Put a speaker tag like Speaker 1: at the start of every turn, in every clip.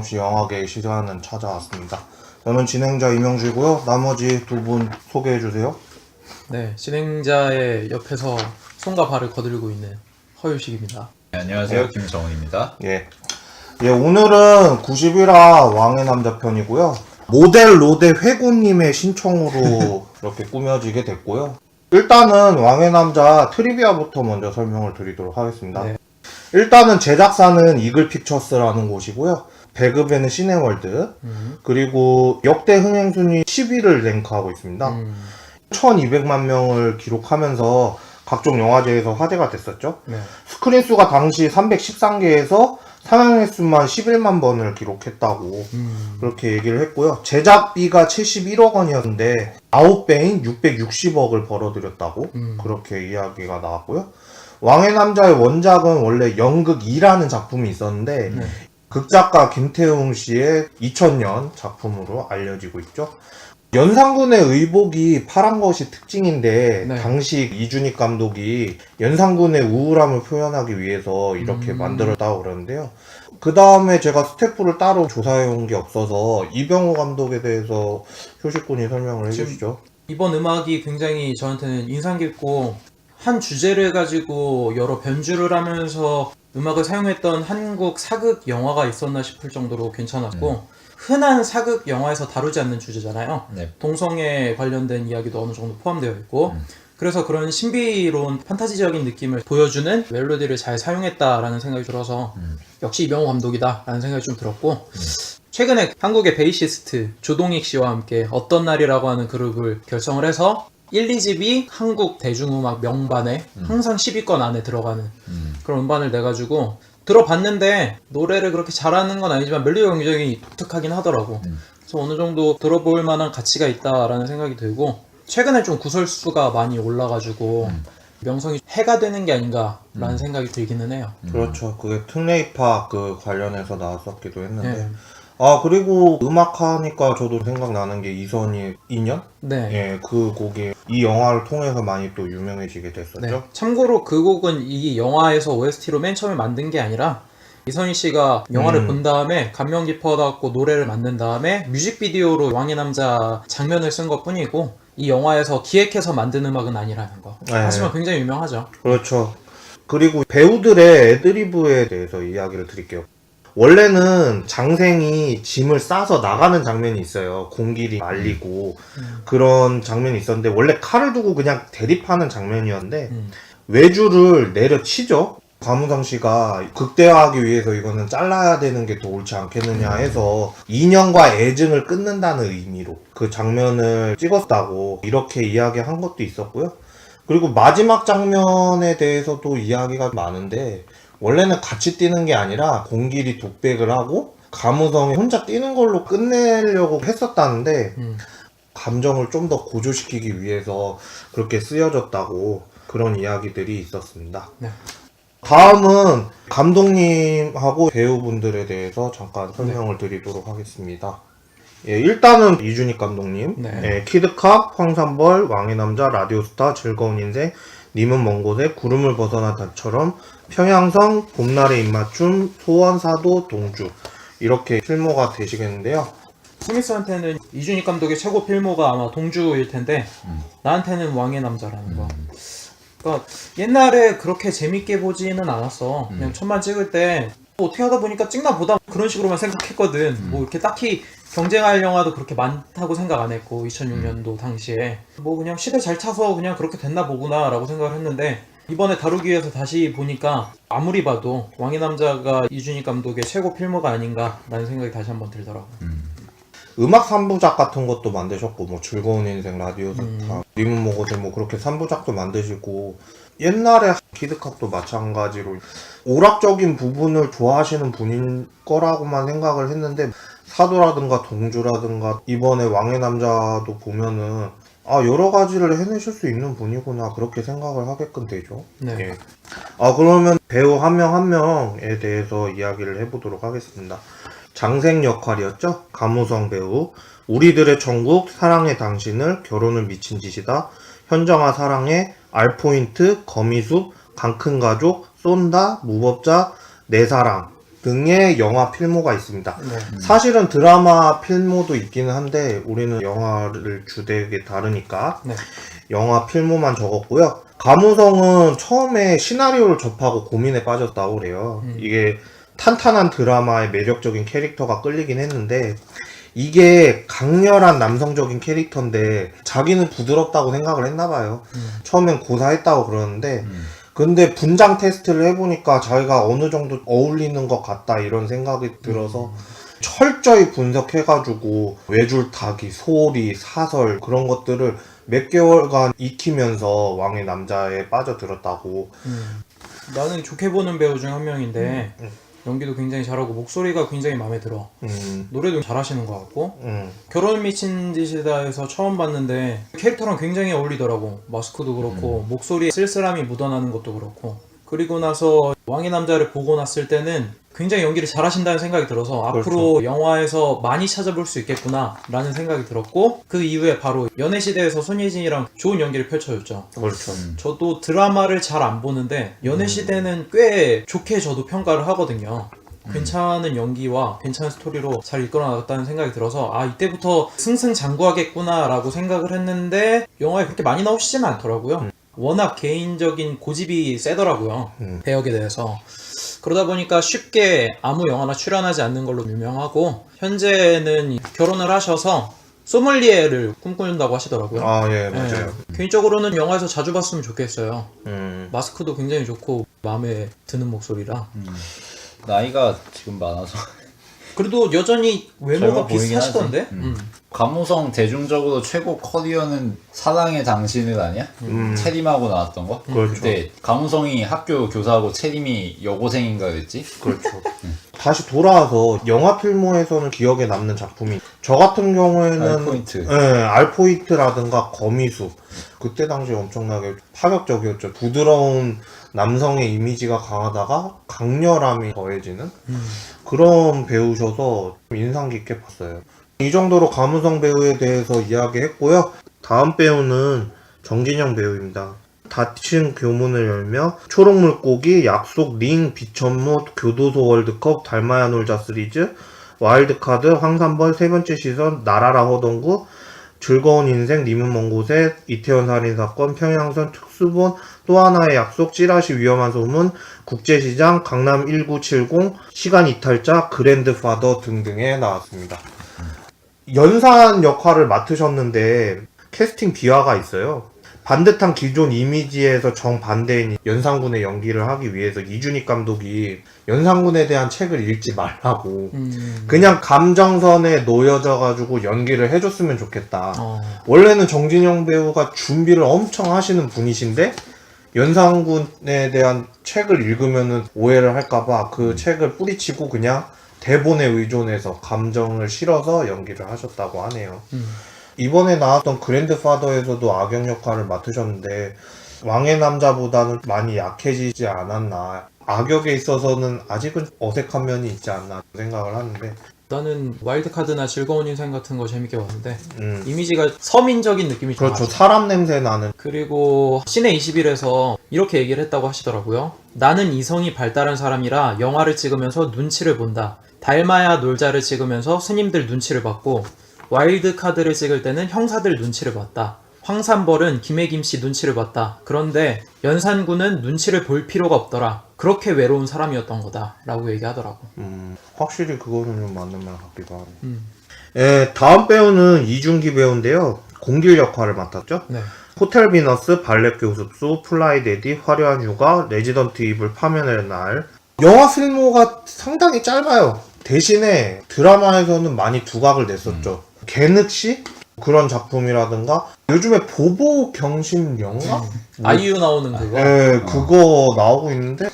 Speaker 1: 네, 어김없이 영화계 시간은 찾아왔습니다. 저는 진행자 이명주고요. 나머지 두 분 소개해 주세요.
Speaker 2: 네, 진행자의 옆에서 손과 발을 거들고 있는 허유식입니다.
Speaker 3: 네, 안녕하세요. 김정은입니다.
Speaker 1: 예. 예, 오늘은 91화 왕의 남자 편이고요. 모델 로데 회고님의 신청으로 이렇게 꾸며지게 됐고요. 일단은 왕의 남자 트리비아부터 먼저 설명을 드리도록 하겠습니다.
Speaker 2: 네.
Speaker 1: 일단은 제작사는 이글 픽처스라는 곳이고요. 배급에는 시네월드,
Speaker 2: 음,
Speaker 1: 그리고 역대 흥행 순위 10위를 랭크하고 있습니다.
Speaker 2: 음,
Speaker 1: 1200만 명을 기록하면서 각종 영화제에서 화제가 됐었죠.
Speaker 2: 네,
Speaker 1: 스크린 수가 당시 313개에서 상영 횟수만 11만 번을 기록했다고
Speaker 2: 음,
Speaker 1: 그렇게 얘기를 했고요. 제작비가 71억 원이었는데 9배인 660억을 벌어들였다고
Speaker 2: 음.
Speaker 1: 그렇게 이야기가 나왔고요. 왕의 남자의 원작은 원래 연극 2라는 작품이 있었는데
Speaker 2: 네.
Speaker 1: 극작가 김태웅 씨의 2000년 작품으로 알려지고 있죠. 연산군의 의복이 파란 것이 특징인데
Speaker 2: 네.
Speaker 1: 당시 이준익 감독이 연산군의 우울함을 표현하기 위해서 이렇게
Speaker 2: 음.
Speaker 1: 만들었다고 그러는데요. 그 다음에 제가 스태프를 따로 조사해 온 게 없어서 이병호 감독에 대해서 효식군이 설명을 해주시죠.
Speaker 2: 이번 음악이 굉장히 저한테는 인상 깊고 한 주제를 가지고 여러 변주를 하면서 음악을 사용했던 한국 사극 영화가 있었나 싶을 정도로 괜찮았고 흔한 사극 영화에서 다루지 않는 주제잖아요.
Speaker 3: 네.
Speaker 2: 동성애 관련된 이야기도 어느 정도 포함되어 있고
Speaker 3: 음.
Speaker 2: 그래서 그런 신비로운 판타지적인 느낌을 보여주는 멜로디를 잘 사용했다라는 생각이 들어서
Speaker 3: 음.
Speaker 2: 역시 이병호 감독이다라는 생각이 좀 들었고 최근에 한국의 베이시스트 조동익 씨와 함께 어떤 날이라고 하는 그룹을 결성을 해서 1, 2집이 한국 대중음악 명반에 항상 10위권 안에 들어가는
Speaker 3: 음.
Speaker 2: 그런 음반을 내가지고 들어봤는데 노래를 그렇게 잘하는 건 아니지만 멜로디가 굉장히 독특하긴 하더라고.
Speaker 3: 음.
Speaker 2: 그래서 어느 정도 들어볼 만한 가치가 있다라는 생각이 들고 최근에 좀 구설수가 많이 올라가지고
Speaker 3: 음.
Speaker 2: 명성이 해가 되는 게 아닌가라는 생각이 들기는 해요.
Speaker 1: 그렇죠. 그게 특례입학 그 관련해서 나왔었기도 했는데.
Speaker 2: 네.
Speaker 1: 아, 그리고 음악 하니까 저도 생각나는 게 이선희 2년?
Speaker 2: 네.
Speaker 1: 예, 그 곡이 이 영화를 통해서 많이 또 유명해지게 됐었죠.
Speaker 2: 네. 참고로 그 곡은 이 영화에서 OST로 맨 처음에 만든 게 아니라 이선희 씨가 영화를
Speaker 1: 음.
Speaker 2: 본 다음에 감명 깊어갖고 노래를 만든 다음에 뮤직비디오로 왕의 남자 장면을 쓴 것 뿐이고 이 영화에서 기획해서 만든 음악은 아니라는 거.
Speaker 1: 네.
Speaker 2: 하지만 굉장히 유명하죠.
Speaker 1: 그렇죠. 그리고 배우들의 애드리브에 대해서 이야기를 드릴게요. 원래는 장생이 짐을 싸서 나가는 장면이 있어요. 공길이 말리고
Speaker 2: 음.
Speaker 1: 그런 장면이 있었는데 원래 칼을 두고 그냥 대립하는 장면이었는데
Speaker 2: 음.
Speaker 1: 외주를 내려치죠. 과무성 씨가 극대화하기 위해서 이거는 잘라야 되는 게 더 옳지 않겠느냐 해서 인연과 애증을 끊는다는 의미로 그 장면을 찍었다고 이렇게 이야기한 것도 있었고요. 그리고 마지막 장면에 대해서도 이야기가 많은데 원래는 같이 뛰는 게 아니라 공길이 독백을 하고 가무성이 혼자 뛰는 걸로 끝내려고 했었다는데
Speaker 2: 음.
Speaker 1: 감정을 좀 더 고조시키기 위해서 그렇게 쓰여졌다고 그런 이야기들이 있었습니다.
Speaker 2: 네.
Speaker 1: 다음은 감독님하고 배우분들에 대해서 잠깐 설명을 드리도록 하겠습니다. 예, 일단은 이준익 감독님,
Speaker 2: 네.
Speaker 1: 예, 키드캅, 황산벌, 왕의 남자, 라디오스타, 즐거운 인생, 님은 먼 곳에 구름을 벗어난 달처럼 평양성, 봄날의 입맞춤, 소원사도, 동주 이렇게 필모가 되시겠는데요.
Speaker 2: 스미스한테는 이준익 감독의 최고 필모가 아마 동주일 텐데
Speaker 3: 음.
Speaker 2: 나한테는 왕의 남자라는 거. 그러니까 옛날에 그렇게 재밌게 보지는 않았어.
Speaker 3: 음.
Speaker 2: 그냥 천만 찍을 때 어떻게 하다 보니까 찍나 보다 그런 식으로만 생각했거든.
Speaker 3: 음.
Speaker 2: 뭐 이렇게 딱히 경쟁할 영화도 그렇게 많다고 생각 안 했고 2006년도 당시에 뭐 그냥 시대 잘 타서 그냥 그렇게 됐나 보구나라고 생각을 했는데 이번에 다루기 위해서 다시 보니까 아무리 봐도 왕의 남자가 이준익 감독의 최고 필모가 아닌가라는 생각이 다시 한번 들더라고.
Speaker 3: 음.
Speaker 1: 음악 3부작 같은 것도 만드셨고 뭐 즐거운 인생 라디오 스타
Speaker 2: 음.
Speaker 1: 님은 뭐고대 뭐 그렇게 3부작도 만드시고 옛날에 키드캅도 마찬가지로 오락적인 부분을 좋아하시는 분인 거라고만 생각을 했는데 사도라든가 동주라든가 이번에 왕의 남자도 보면은 아 여러 가지를 해내실 수 있는 분이구나 그렇게 생각을 하게끔 되죠.
Speaker 2: 네.
Speaker 1: 예. 아 그러면 배우 한 명 한 명에 대해서 이야기를 해보도록 하겠습니다. 장생 역할이었죠. 가무성 배우. 우리들의 천국, 사랑의 당신을, 결혼은 미친 짓이다. 현정아 사랑해, 알포인트, 거미숲, 강큰 가족, 쏜다, 무법자, 내 사랑. 등의 영화 필모가 있습니다.
Speaker 2: 네.
Speaker 1: 사실은 드라마 필모도 있기는 한데 우리는 영화를 주되게 다르니까
Speaker 2: 네.
Speaker 1: 영화 필모만 적었고요. 가무성은 처음에 시나리오를 접하고 고민에 빠졌다고 그래요.
Speaker 2: 음.
Speaker 1: 이게 탄탄한 드라마의 매력적인 캐릭터가 끌리긴 했는데 이게 강렬한 남성적인 캐릭터인데 자기는 부드럽다고 생각을 했나 봐요.
Speaker 2: 음.
Speaker 1: 처음엔 고사했다고 그러는데
Speaker 3: 음.
Speaker 1: 근데 분장 테스트를 해보니까 자기가 어느 정도 어울리는 것 같다 이런 생각이 들어서 철저히 분석해가지고 외줄 타기, 소리, 사설 그런 것들을 몇 개월간 익히면서 왕의 남자에 빠져들었다고.
Speaker 2: 음. 나는 좋게 보는 배우 중 한 명인데
Speaker 1: 음.
Speaker 2: 연기도 굉장히 잘하고 목소리가 굉장히 마음에 들어.
Speaker 1: 음,
Speaker 2: 노래도 잘하시는 것 같고
Speaker 1: 음,
Speaker 2: 결혼 미친 짓이다에서 처음 봤는데 캐릭터랑 굉장히 어울리더라고. 마스크도 그렇고 목소리에 쓸쓸함이 묻어나는 것도 그렇고. 그리고 나서 왕의 남자를 보고 났을 때는 굉장히 연기를 잘하신다는 생각이 들어서 앞으로 영화에서 많이 찾아볼 수 있겠구나라는 생각이 들었고 그 이후에 바로 연애시대에서 손예진이랑 좋은 연기를 펼쳐줬죠.
Speaker 1: 그렇죠.
Speaker 3: 음.
Speaker 2: 저도 드라마를 잘 안 보는데 연애시대는 꽤 좋게 저도 평가를 하거든요. 괜찮은 연기와 괜찮은 스토리로 잘 이끌어 나갔다는 생각이 들어서 아 이때부터 승승장구하겠구나라고 생각을 했는데 영화에 그렇게 많이 나오시지는 않더라고요. 워낙 개인적인 고집이 세더라고요.
Speaker 1: 음.
Speaker 2: 배역에 대해서. 그러다 보니까 쉽게 아무 영화나 출연하지 않는 걸로 유명하고 현재는 결혼을 하셔서 소믈리에를 꿈꾸는다고 하시더라고요.
Speaker 1: 아, 예,
Speaker 2: 네.
Speaker 1: 맞아요.
Speaker 2: 개인적으로는 영화에서 자주 봤으면 좋겠어요.
Speaker 1: 음,
Speaker 2: 마스크도 굉장히 좋고 마음에 드는 목소리라.
Speaker 3: 음. 나이가 지금 많아서
Speaker 2: 그래도 여전히 외모가
Speaker 3: 젊어 보이긴
Speaker 2: 비슷하시던데?
Speaker 3: 음.
Speaker 2: 음.
Speaker 3: 감우성 대중적으로 최고 커리어는 사랑의 당신을 아니야?
Speaker 1: 음.
Speaker 3: 채림하고 나왔던 거?
Speaker 1: 그렇죠.
Speaker 3: 그때 감우성이 학교 교사하고 채림이 여고생인가 그랬지?
Speaker 1: 그렇죠. 다시 돌아와서 영화 필모에서는 기억에 남는 작품이 저 같은 경우에는
Speaker 3: 알포인트.
Speaker 1: 예, 알포이트라든가 거미수 그때 당시 엄청나게 파격적이었죠. 부드러운 남성의 이미지가 강하다가 강렬함이 더해지는
Speaker 2: 음.
Speaker 1: 그런 배우셔서 인상 깊게 봤어요. 이 정도로 가무성 배우에 대해서 이야기했고요. 다음 배우는 정진영 배우입니다. 닫힌 교문을 열며 초록물고기, 약속, 링, 비천못, 교도소 월드컵, 달마야 놀자 시리즈, 와일드카드, 황산벌, 세 번째 시선, 나라라 허동구, 즐거운 인생, 님은 먼 곳에, 이태원 살인 사건, 평양선 특수본, 또 하나의 약속, 찌라시 위험한 소문, 국제시장, 강남 1970, 시간 이탈자, 그랜드파더 등등에 나왔습니다. 연산 역할을 맡으셨는데 캐스팅 비화가 있어요. 반듯한 기존 이미지에서 정반대인 연상군의 연기를 하기 위해서 이준익 감독이 연상군에 대한 책을 읽지 말라고
Speaker 2: 음.
Speaker 1: 그냥 감정선에 놓여져 가지고 연기를 해줬으면 좋겠다.
Speaker 2: 어.
Speaker 1: 원래는 정진영 배우가 준비를 엄청 하시는 분이신데 연상군에 대한 책을 읽으면은 오해를 할까봐 그 책을 뿌리치고 그냥 대본에 의존해서 감정을 실어서 연기를 하셨다고 하네요.
Speaker 2: 음.
Speaker 1: 이번에 나왔던 그랜드파더에서도 악역 역할을 맡으셨는데 왕의 남자보다는 많이 약해지지 않았나. 악역에 있어서는 아직은 어색한 면이 있지 않나 생각을 하는데
Speaker 2: 나는 와일드카드나 즐거운 인생 같은 거 재밌게 봤는데
Speaker 1: 음.
Speaker 2: 이미지가 서민적인 느낌이 좀
Speaker 1: 그렇죠.
Speaker 2: 나죠.
Speaker 1: 사람 냄새 나는
Speaker 2: 그리고 시내 21에서 이렇게 얘기를 했다고 하시더라고요. 나는 이성이 발달한 사람이라 영화를 찍으면서 눈치를 본다. 달마야 놀자를 찍으면서 스님들 눈치를 봤고 와일드 카드를 찍을 때는 형사들 눈치를 봤다. 황산벌은 김혜김 씨 눈치를 봤다. 그런데 연산군은 눈치를 볼 필요가 없더라. 그렇게 외로운 사람이었던 거다. 라고 얘기하더라고.
Speaker 1: 음, 확실히 그거는 좀 맞는 말 같기도 하네.
Speaker 2: 음.
Speaker 1: 예, 다음 배우는 이준기 배우인데요. 공길 역할을 맡았죠.
Speaker 2: 네.
Speaker 1: 호텔 비너스, 발렛 교습소, 플라이 데디, 화려한 휴가, 레지던트 이블 파면의 날. 영화 필모가 상당히 짧아요. 대신에 드라마에서는 많이 두각을 냈었죠. 개늑시? 그런 작품이라든가 요즘에 보보 경심 영화?
Speaker 2: 아이유 나오는 그거.
Speaker 1: 예, 그거 나오고 있는데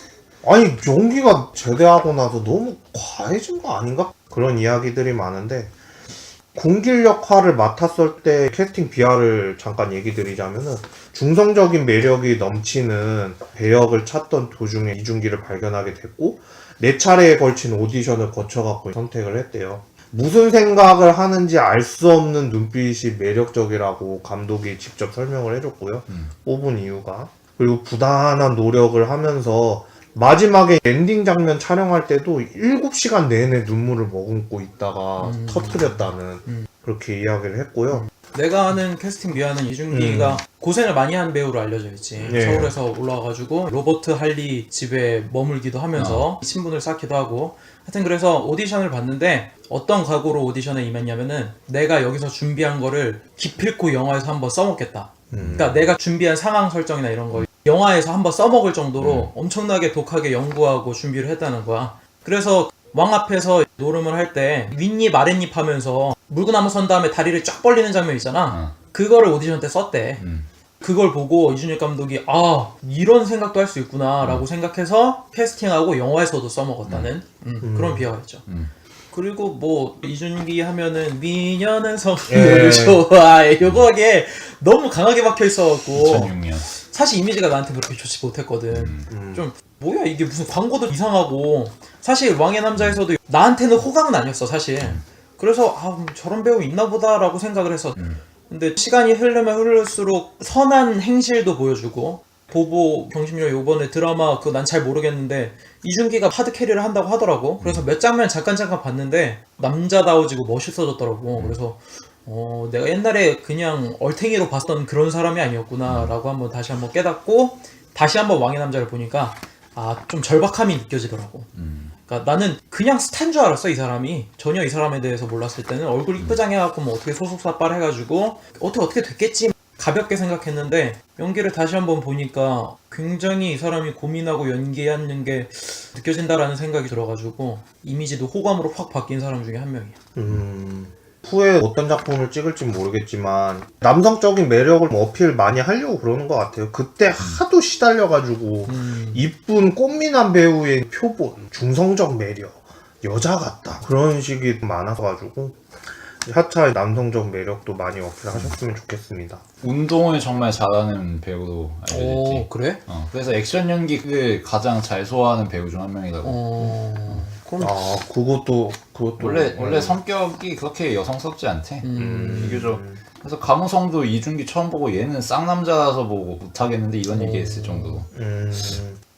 Speaker 1: 아니 연기가 제대하고 나서 너무 과해진 거 아닌가? 그런 이야기들이 많은데 공길 역할을 맡았을 때 캐스팅 비하를 잠깐 얘기 드리자면은 중성적인 매력이 넘치는 배역을 찾던 도중에 이준기를 발견하게 됐고 네 차례에 걸친 오디션을 거쳐갖고 선택을 했대요. 무슨 생각을 하는지 알 수 없는 눈빛이 매력적이라고 감독이 직접 설명을 해줬고요.
Speaker 3: 음.
Speaker 1: 뽑은 이유가 그리고 부단한 노력을 하면서 마지막에 엔딩 장면 촬영할 때도 7시간 내내 눈물을 머금고 있다가
Speaker 2: 음.
Speaker 1: 터뜨렸다는
Speaker 2: 음.
Speaker 1: 그렇게 이야기를 했고요.
Speaker 2: 내가 아는 캐스팅 미아는 이준기가 고생을 많이 한 배우로 알려져 있지.
Speaker 1: 음. 예.
Speaker 2: 서울에서 올라와가지고 로버트 할리 집에 머물기도 하면서
Speaker 1: 어.
Speaker 2: 신분을 쌓기도 하고. 하여튼 그래서 오디션을 봤는데 어떤 각오로 오디션에 임했냐면은 내가 여기서 준비한 거를 기필코 영화에서 한번 써먹겠다.
Speaker 1: 음.
Speaker 2: 그러니까 내가 준비한 상황 설정이나 이런 거 영화에서 한번 써먹을 정도로 엄청나게 독하게 연구하고 준비를 했다는 거야. 그래서 왕 앞에서 노름을 할 때 윗입 아랫입 하면서 물구나무 선 다음에 다리를 쫙 벌리는 장면 있잖아.
Speaker 3: 어.
Speaker 2: 그거를 오디션 때 썼대.
Speaker 3: 음.
Speaker 2: 그걸 보고 이준혁 감독이 아 이런 생각도 할 수 있구나라고 생각해서 캐스팅하고 영화에서도 써먹었다는 음,
Speaker 1: 음.
Speaker 2: 그런 비하가 있죠.
Speaker 3: 음.
Speaker 2: 그리고 뭐 이준기 하면은 미녀는
Speaker 1: 예.
Speaker 2: 성녀를 좋아해 요거에 너무 강하게 박혀 있어갖고
Speaker 3: 2006년.
Speaker 2: 사실 이미지가 나한테 그렇게 좋지 못했거든.
Speaker 3: 음.
Speaker 1: 음.
Speaker 2: 좀 뭐야 이게 무슨 광고도 이상하고 사실 왕의 남자에서도 나한테는 호감은 아니었어 사실. 그래서 아 음, 저런 배우 있나 보다라고 생각을 했어.
Speaker 3: 음.
Speaker 2: 근데 시간이 흐르면 흐를수록 선한 행실도 보여주고 보보 경심료 요번에 드라마 그거 난 잘 모르겠는데 이준기가 하드 캐리를 한다고 하더라고. 그래서 몇 장면 잠깐 잠깐 봤는데 남자다워지고 멋있어졌더라고. 그래서 어 내가 옛날에 그냥 얼탱이로 봤던 그런 사람이 아니었구나 라고 한번 다시 한번 깨닫고 다시 한번 왕의 남자를 보니까 아 좀 절박함이 느껴지더라고.
Speaker 3: 음.
Speaker 2: 그러니까 나는 그냥 스타인 줄 알았어 이 사람이 전혀 이 사람에 대해서 몰랐을 때는 얼굴 이쁘장해갖고 뭐 어떻게 소속사 빨 해가지고 어떻게 어떻게 됐겠지 가볍게 생각했는데 연기를 다시 한번 보니까 굉장히 이 사람이 고민하고 연기하는 게 느껴진다라는 생각이 들어가지고 이미지도 호감으로 확 바뀐 사람 중에 한 명이야.
Speaker 1: 음, 후에 어떤 작품을 찍을지 모르겠지만 남성적인 매력을 뭐 어필 많이 하려고 그러는 것 같아요. 그때 하도 시달려가지고
Speaker 2: 음.
Speaker 1: 이쁜 꽃미남 배우의 표본, 중성적 매력, 여자 같다 그런 식이 많아서 가지고 하차 남성적 매력도 많이 어필하셨으면 좋겠습니다.
Speaker 3: 운동을 정말 잘하는 배우로 알려져
Speaker 2: 오. 그래?
Speaker 3: 어, 그래서 액션 연기를 가장 잘 소화하는 배우 중 한 명이라고.
Speaker 2: 어 그럼
Speaker 1: 아 그것도 그것도
Speaker 3: 원래
Speaker 1: 음.
Speaker 3: 원래 성격이 그렇게 여성스럽지 않대.
Speaker 2: 음.
Speaker 3: 비교적. 그래서 감우성도 이준기 처음 보고 얘는 쌍남자라서 뭐 못하겠는데 이런 얘기했을 정도로.
Speaker 1: 음,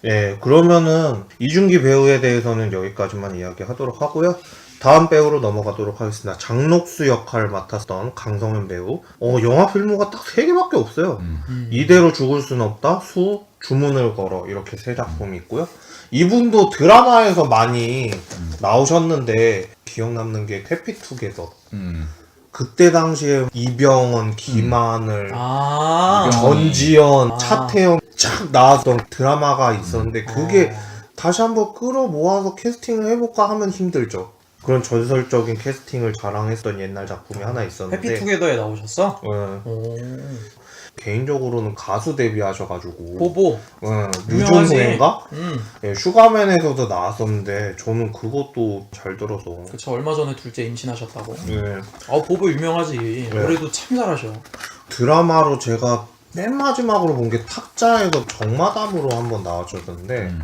Speaker 1: 예, 그러면은 이준기 배우에 대해서는 여기까지만 이야기하도록 하고요. 다음 배우로 넘어가도록 하겠습니다. 장록수 역할을 맡았던 강성현 배우. 어, 영화 필모가 딱 세 개밖에 없어요.
Speaker 3: 음.
Speaker 2: 음.
Speaker 1: 이대로 죽을 순 없다, 수, 주문을 걸어 이렇게 세 작품이 있고요. 이분도 드라마에서 많이 나오셨는데 기억 남는 게 태피투게더.
Speaker 3: 음.
Speaker 1: 그때 당시에 이병헌, 김하늘,
Speaker 2: 아.
Speaker 1: 전지현,
Speaker 2: 아.
Speaker 1: 차태현 쫙 나왔던 드라마가 있었는데 그게
Speaker 2: 어.
Speaker 1: 다시 한번 끌어모아서 캐스팅을 해볼까 하면 힘들죠. 그런 전설적인 캐스팅을 자랑했던 옛날 작품이 하나 있었는데
Speaker 2: 해피투게더에 나오셨어?
Speaker 1: 어,
Speaker 2: 오
Speaker 1: 개인적으로는 가수 데뷔하셔가지고.
Speaker 2: 보보
Speaker 1: 어,
Speaker 2: 유명하지.
Speaker 1: 뮤종후인가?
Speaker 2: 음.
Speaker 1: 예, 슈가맨에서도 나왔었는데 저는 그것도 잘 들어서.
Speaker 2: 그쵸 얼마 전에 둘째 임신하셨다고.
Speaker 1: 예,
Speaker 2: 아 보보 유명하지. 노래도 참 잘하셔.
Speaker 1: 드라마로 제가 맨 마지막으로 본 게 탁자에서 정마담으로 한번 나와주셨는데
Speaker 3: 음.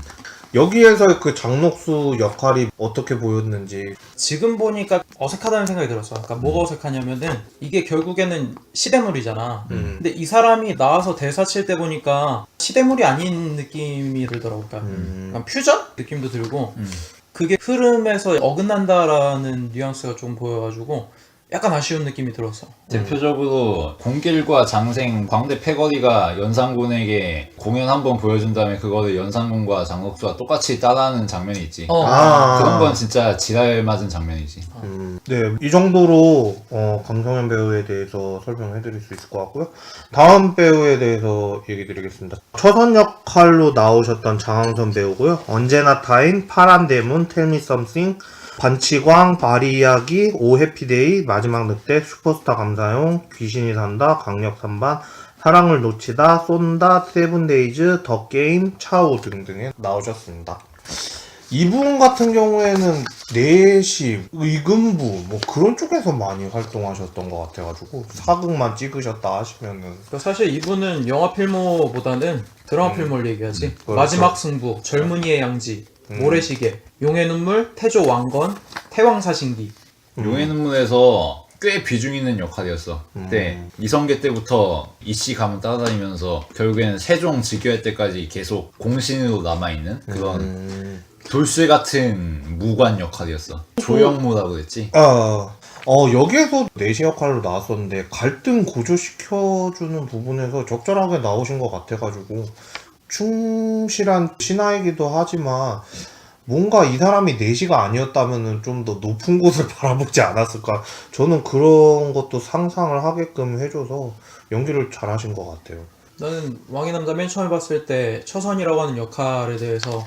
Speaker 1: 여기에서 그 장록수 역할이 어떻게 보였는지.
Speaker 2: 지금 보니까 어색하다는 생각이 들었어. 그러니까 뭐가 어색하냐면은 이게 결국에는 시대물이잖아.
Speaker 1: 음.
Speaker 2: 근데 이 사람이 나와서 대사 칠 때 보니까 시대물이 아닌 느낌이 들더라고 그러니까
Speaker 1: 음.
Speaker 2: 약간 퓨전 느낌도 들고
Speaker 3: 음.
Speaker 2: 그게 흐름에서 어긋난다라는 뉘앙스가 좀 보여가지고 약간 아쉬운 느낌이 들었어
Speaker 3: 대표적으로 공길과 장생 광대 패거리가 연상군에게 공연 한 번 보여준 다음에 그거를 연상군과 장록수가 똑같이 따라하는 장면이 있지.
Speaker 2: 어.
Speaker 1: 아.
Speaker 3: 그런 건 진짜 지랄 맞은 장면이지.
Speaker 1: 음, 네, 이 정도로 어, 강성현 배우에 대해서 설명해드릴 수 있을 것 같고요. 다음 배우에 대해서 얘기 드리겠습니다. 초선 역할로 나오셨던 장항선 배우고요. 언제나 타인, 파란 대문, 텔미 썸씽, 반치광, 바리 이야기, 오 해피데이, 마지막 늑대, 슈퍼스타 감사용, 귀신이 산다, 강력 3반, 사랑을 놓치다, 쏜다, 세븐데이즈, 더 게임, 차오 등등에 나오셨습니다. 이분 같은 경우에는 내시, 의금부 뭐 그런 쪽에서 많이 활동하셨던 것 같아가지고 사극만 찍으셨다 하시면은
Speaker 2: 그러니까 사실 이분은 영화 필모보다는 드라마 필모를 얘기하지
Speaker 1: 그렇죠.
Speaker 2: 마지막 승부, 젊은이의 양지,
Speaker 1: 음.
Speaker 2: 모래시계, 용의 눈물, 태조 왕건, 태왕사신기
Speaker 3: 용의 눈물에서 꽤 비중 있는 역할이었어. 그때
Speaker 1: 음.
Speaker 3: 이성계 때부터 이씨 가문 따라다니면서 결국에는 세종 즉위할 때까지 계속 공신으로 남아있는 그런
Speaker 1: 음.
Speaker 3: 돌쇠 같은 무관 역할이었어. 조영무라고 그랬지.
Speaker 1: 아, 어, 여기에서 내시 역할로 나왔었는데, 갈등 고조시켜주는 부분에서 적절하게 나오신 것 같아가지고, 충실한 신하이기도 하지만, 뭔가 이 사람이 내시가 아니었다면은 좀더 높은 곳을 바라보지 않았을까. 저는 그런 것도 상상을 하게끔 해줘서 연기를 잘 하신 것 같아요.
Speaker 2: 나는 왕의 남자 맨 처음에 봤을 때 처선이라고 하는 역할에 대해서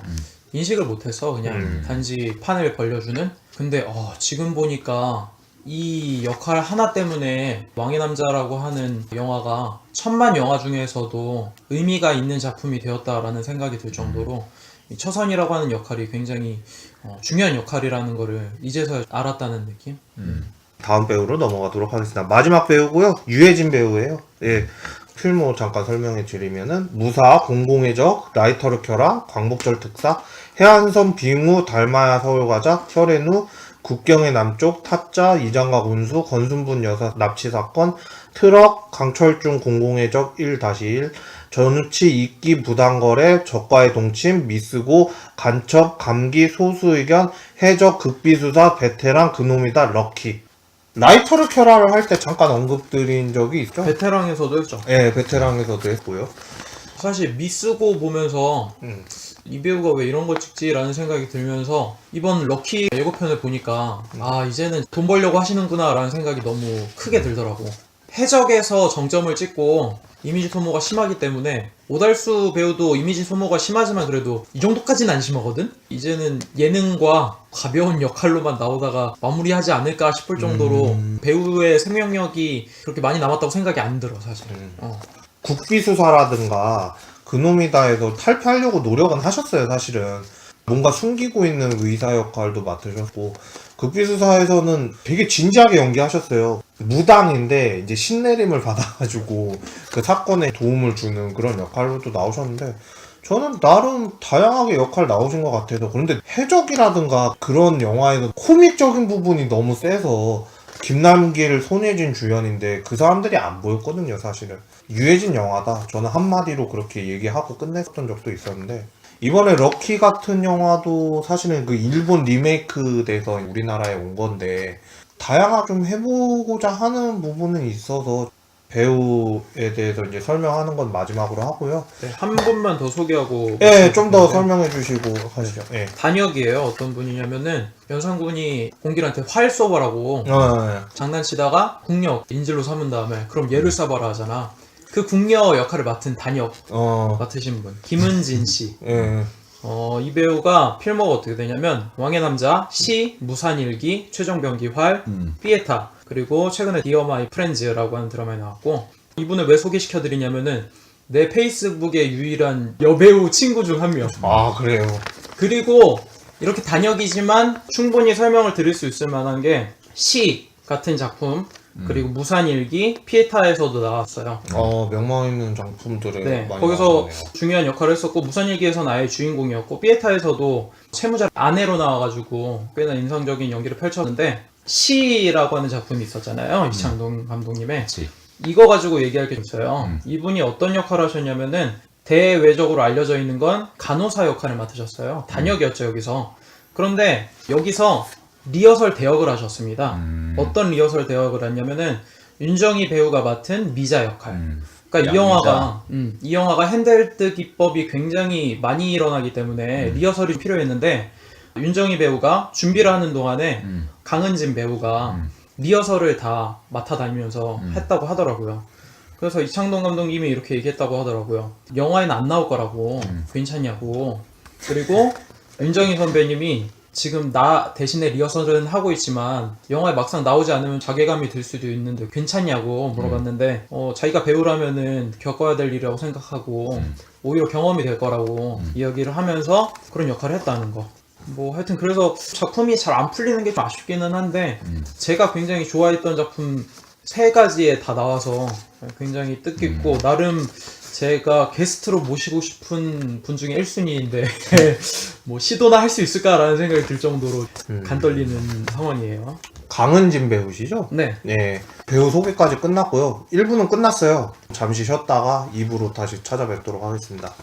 Speaker 2: 인식을 못했어. 그냥
Speaker 1: 음.
Speaker 2: 단지 판을 벌려주는. 근데 어, 지금 보니까 이 역할 하나 때문에 왕의 남자라고 하는 영화가 천만 영화 중에서도 의미가 있는 작품이 되었다라는 생각이 들 정도로 이 처선이라고 하는 역할이 굉장히 어, 중요한 역할이라는 거를 이제서 알았다는 느낌?
Speaker 3: 음.
Speaker 1: 다음 배우로 넘어가도록 하겠습니다. 마지막 배우고요. 유해진 배우예요. 예. 필모 잠깐 설명해 드리면은 무사, 공공의 적, 라이터를 켜라, 광복절 특사, 해안선 빙우, 달마야 서울가자, 혈앤우, 국경의 남쪽, 타짜, 이장각 운수, 건순분 여사 납치 사건, 트럭, 강철중 공공의 적 1-1, 전우치 이끼 부당거래, 적과의 동침, 미스고, 간첩, 감기, 소수의견, 해적, 극비수사, 베테랑, 그놈이다, 럭키. 라이터를 켜라를 할 때 잠깐 언급드린 적이 있죠?
Speaker 2: 베테랑에서도 했죠.
Speaker 1: 예, 베테랑에서도 했고요.
Speaker 2: 사실 미쓰고 보면서
Speaker 1: 음.
Speaker 2: 이 배우가 왜 이런 걸 찍지 라는 생각이 들면서 이번 럭키 예고편을 보니까 아 이제는 돈 벌려고 하시는구나 라는 생각이 너무 크게 들더라고 해적에서 정점을 찍고 이미지 소모가 심하기 때문에 오달수 배우도 이미지 소모가 심하지만 그래도 이 정도까지는 안 심하거든 이제는 예능과 가벼운 역할로만 나오다가 마무리하지 않을까 싶을 정도로
Speaker 1: 음.
Speaker 2: 배우의 생명력이 그렇게 많이 남았다고 생각이 안 들어 사실
Speaker 1: 음.
Speaker 2: 어.
Speaker 1: 국비수사라든가 그놈이다에서 탈피하려고 노력은 하셨어요, 사실은. 뭔가 숨기고 있는 의사 역할도 맡으셨고, 극비수사에서는 되게 진지하게 연기하셨어요. 무당인데, 이제 신내림을 받아가지고, 그 사건에 도움을 주는 그런 역할로도 나오셨는데, 저는 나름 다양하게 역할 나오신 것 같아서, 그런데 해적이라든가 그런 영화에서 코믹적인 부분이 너무 세서, 김남길, 손예진 주연인데 그 사람들이 안 보였거든요, 사실은. 유해진 영화다. 저는 한마디로 그렇게 얘기하고 끝냈던 적도 있었는데 이번에 럭키 같은 영화도 사실은 그 일본 리메이크 돼서 우리나라에 온 건데 다양하게 좀 해보고자 하는 부분은 있어서 배우에 대해서 이제 설명하는 건 마지막으로 하고요.
Speaker 2: 네, 한 분만 더 소개하고
Speaker 1: 예, 좀더
Speaker 2: 네.
Speaker 1: 설명해 주시고 하시죠. 예.
Speaker 2: 단역이에요. 어떤 분이냐면은 연산군이 공길한테 활 쏘봐라고
Speaker 1: 어,
Speaker 2: 장난치다가 국력 인질로 삼은 다음에 그럼 얘를 쏴봐라 하잖아. 그 국녀 역할을 맡은 단역
Speaker 1: 어,
Speaker 2: 맡으신 분 김은진 씨.
Speaker 1: 예.
Speaker 2: 어, 이 배우가 필모가 어떻게 되냐면 왕의 남자, 시, 무산일기, 최종병기 활,
Speaker 3: 음.
Speaker 2: 피에타 그리고 최근에 디어 마이 프렌즈라고 하는 드라마에 나왔고 이분을 왜 소개시켜 드리냐면은 내 페이스북의 유일한 여배우 친구 중 한 명.
Speaker 1: 아, 그래요.
Speaker 2: 그리고 이렇게 단역이지만 충분히 설명을 드릴 수 있을 만한 게 시 같은 작품 그리고 무산일기 피에타에서도 나왔어요.
Speaker 1: 어, 명망 있는 작품들에
Speaker 2: 네,
Speaker 1: 많이
Speaker 2: 거기서
Speaker 1: 나오네요.
Speaker 2: 중요한 역할을 했었고 무산일기에서는 아예 주인공이었고 피에타에서도 채무자 아내로 나와가지고 꽤나 인상적인 연기를 펼쳤는데 시라고 하는 작품이 있었잖아요 이창동 감독님의
Speaker 3: 그치.
Speaker 2: 이거 가지고 얘기할 게 있어요.
Speaker 3: 음.
Speaker 2: 이분이 어떤 역할을 하셨냐면은 대외적으로 알려져 있는 건 간호사 역할을 맡으셨어요. 단역이었죠 여기서. 그런데 여기서 리허설 대역을 하셨습니다.
Speaker 3: 음.
Speaker 2: 어떤 리허설 대역을 했냐면은 윤정희 배우가 맡은 미자 역할.
Speaker 3: 음.
Speaker 2: 그러니까 이
Speaker 3: 양미자.
Speaker 2: 영화가 음, 이 영화가 핸들드 기법이 굉장히 많이 일어나기 때문에
Speaker 3: 음.
Speaker 2: 리허설이 필요했는데 윤정희 배우가 준비를 하는 동안에
Speaker 3: 음.
Speaker 2: 강은진 배우가
Speaker 3: 음.
Speaker 2: 리허설을 다 맡아 다니면서
Speaker 3: 음.
Speaker 2: 했다고 하더라고요. 그래서 이창동 감독님이 이렇게 얘기했다고 하더라고요. 영화에는 안 나올 거라고
Speaker 3: 음.
Speaker 2: 괜찮냐고. 그리고 윤정희 선배님이 지금 나 대신에 리허설은 하고 있지만 영화에 막상 나오지 않으면 자괴감이 들 수도 있는데 괜찮냐고 물어봤는데 어, 자기가 배우라면은 겪어야 될 일이라고 생각하고
Speaker 3: 음.
Speaker 2: 오히려 경험이 될 거라고 이야기를 하면서 그런 역할을 했다는 거. 뭐 하여튼 그래서 작품이 잘 안 풀리는 게 좀 아쉽기는 한데
Speaker 3: 음.
Speaker 2: 제가 굉장히 좋아했던 작품 세 가지에 다 나와서 굉장히 뜻깊고 나름 제가 게스트로 모시고 싶은 분 중에 1순위인데 뭐 시도나 할 수 있을까라는 생각이 들 정도로
Speaker 1: 음.
Speaker 2: 간 떨리는 상황이에요.
Speaker 1: 강은진 배우시죠?
Speaker 2: 네.
Speaker 1: 네, 배우 소개까지 끝났고요. 1부는 끝났어요. 잠시 쉬었다가 2부로 다시 찾아뵙도록 하겠습니다.